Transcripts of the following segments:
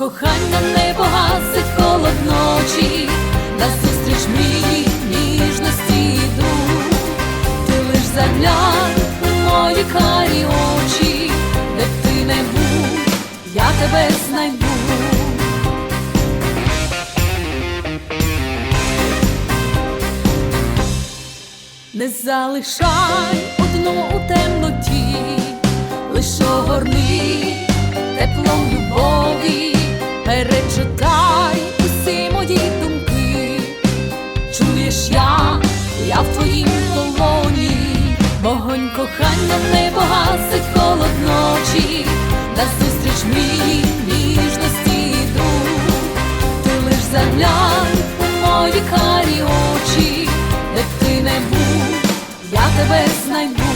кохання не погасить холод ночі, назустріч мрії, ніжності йду, ти лиш заглянь у мої карі очі, де б ти не був, я тебе знайду. Не залишай одну у темноті, лиш огорни нам не погасить холод ночі, Назустріч мій ніжності друг, ти лиш заглянь у мої карі очі, де б ти не був, я тебе знайду.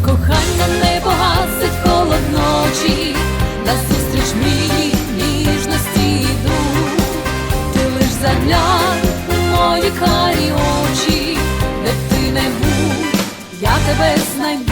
кохання не погасить холод ночі, назустріч мій ніжності йду, ти лиш заглянь у мої карі очі, де б ти не був, я тебе знайду.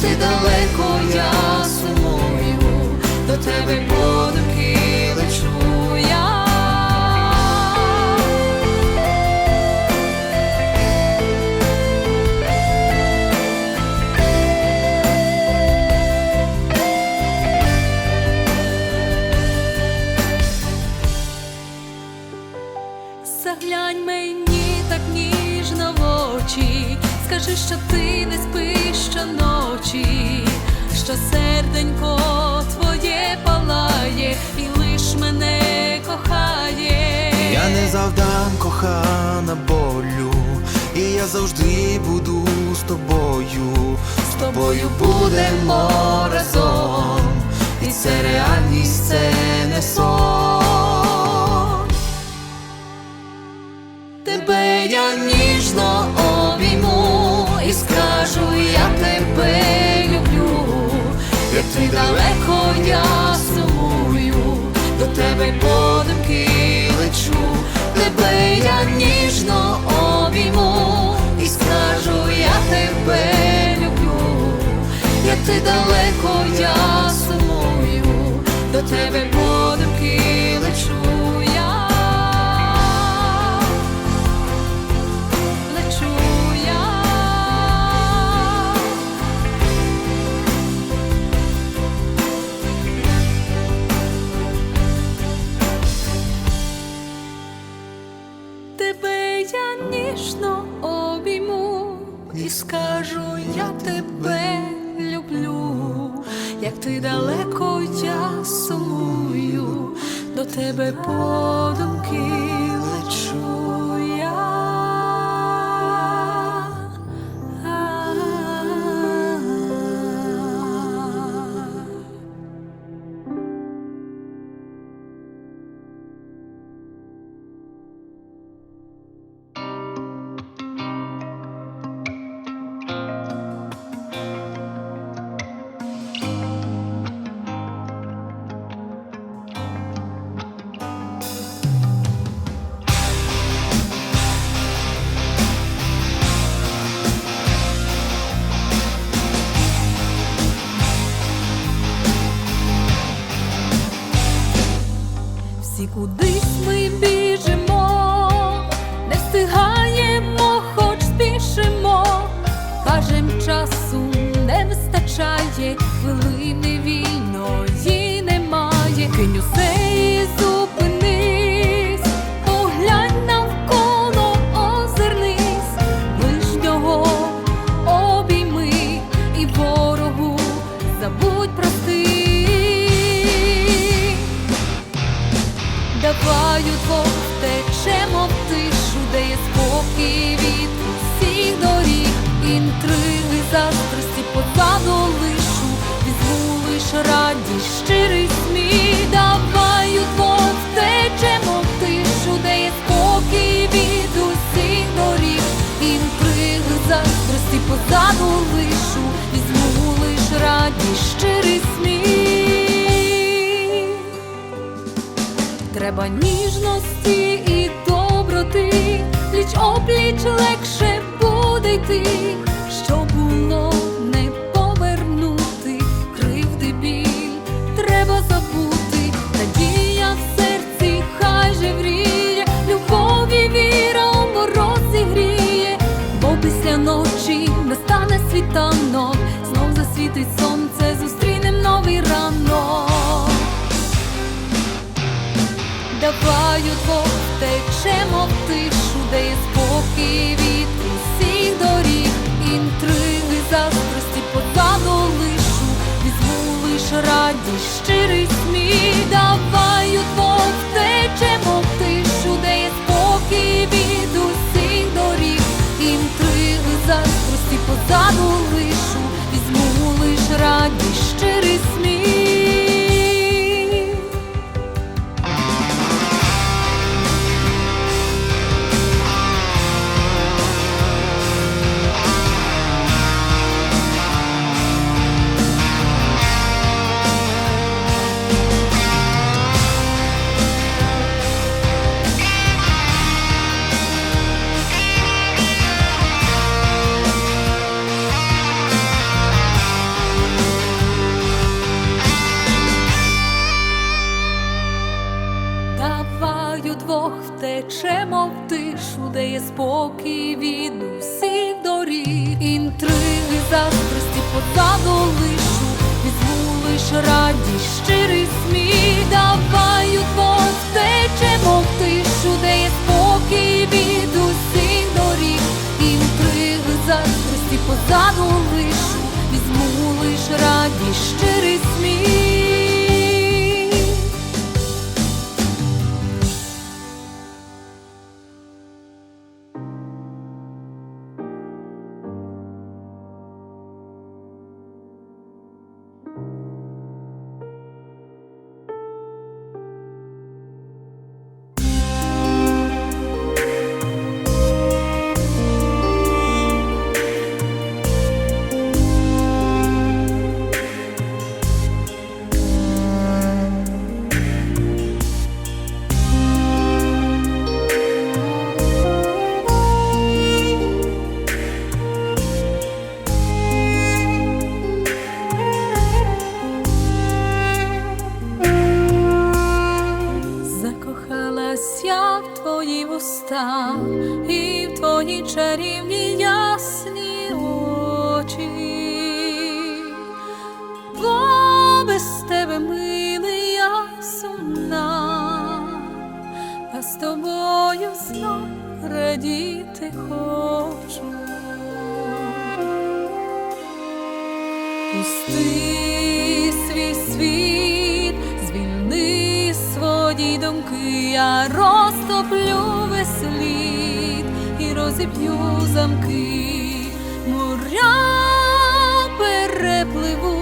ти далеко я сумую, до тебе буде. Я ніжно обійму і скажу, я тебе люблю, як ти далеко я сумую, до тебе подумки лечу, тебе я ніжно обійму і скажу, я тебе люблю, як ти далеко я сумую, до тебе подумки лечу ніжно обійму і скажу, я тебе люблю, як ти далеко я сумую, до тебе подумки Треба ніжності і доброти, пліч опліч легше буде йти, в тишу, де є спокій від усіх доріг, інтриги, заздрості позаду лишу, візьму лиш радість, щирий сміх, давай удвох течемо в тишу, де є спокій від усіх доріг, інтриги, заздрості позаду лишу, візьму лиш радість, радість, щирий сміх. Уста і в твої чарівні ясні очі. Бо без тебе милий я сумна, а з тобою знов радіти хочу. Пусти свій світ, звільни свої думки, я і замки, моря перепливу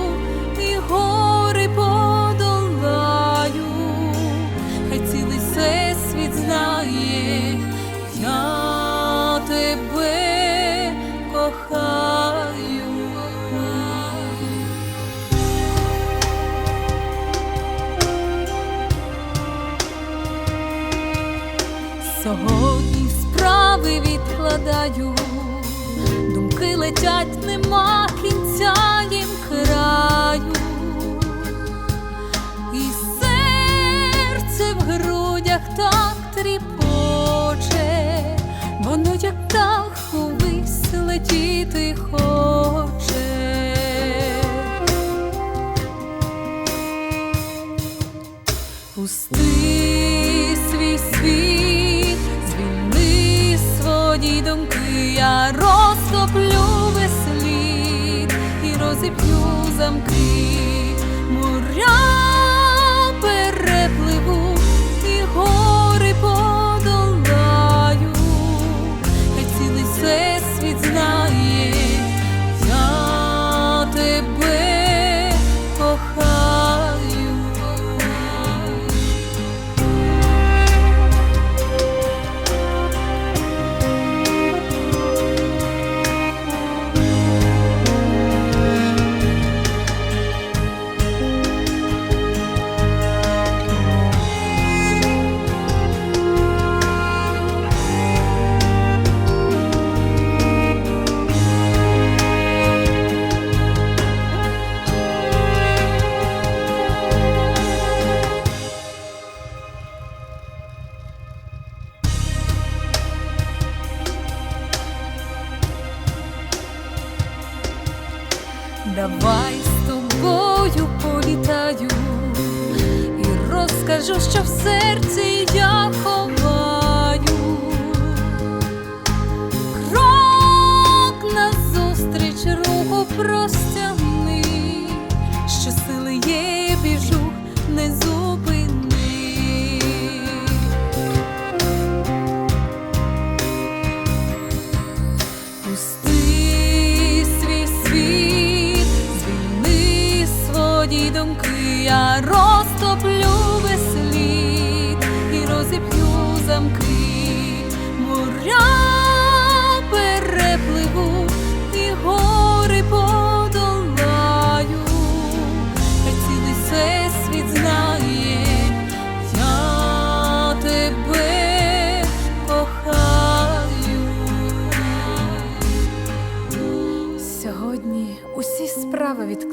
Пусти свій світ, звільни свої думки, я розтоплю весь слід і розіб'ю замки, моря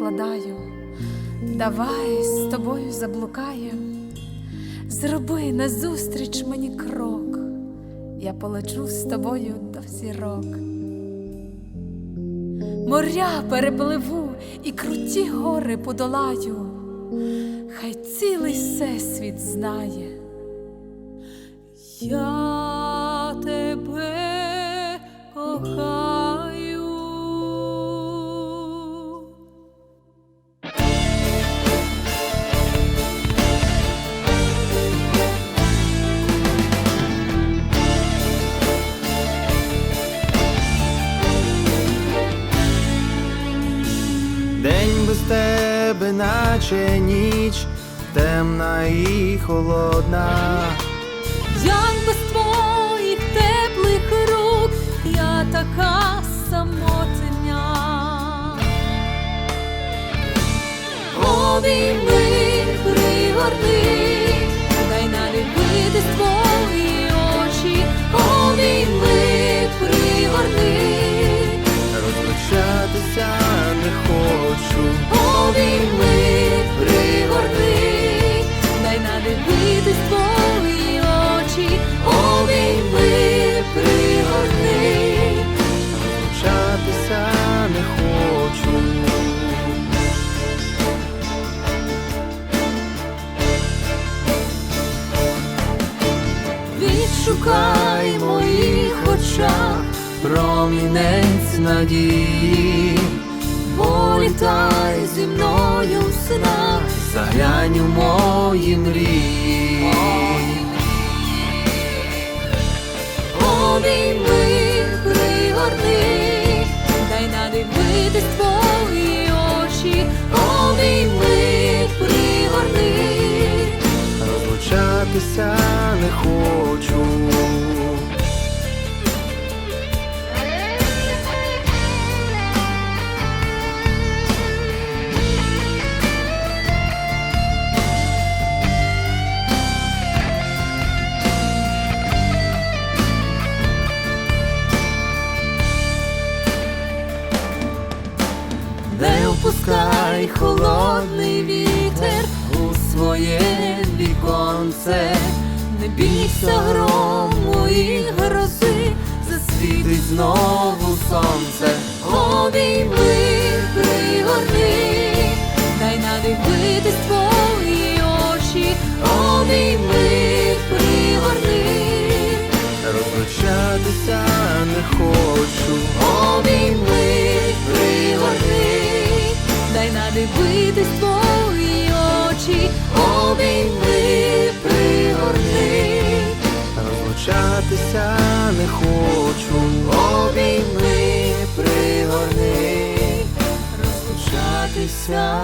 відкладаю. Давай з тобою заблукаєм. Зроби назустріч мені крок. Я полечу з тобою до зірок. Моря перепливу і круті гори подолаю. Хай цілий всесвіт знає. Я тебе кохаю. Наче ніч, темна і холодна. Промінець надії, Політай зі мною в снах заглянь у мої мрії. Обійми, пригорни, дай надивитись твої очі, обійми, пригорни, Розлучатися не хочу. Холодний вітер у своє віконце Не бійся грому і грози, світить знову сонце. обійми, пригорни, дай надивитись твої очі, обійми, пригорни, Розлучатися не хочу. обійми, пригорни, дай надивитись твої очі, обійми, пригорни. Розлучатися не хочу. Обійми, пригорни. Розлучатися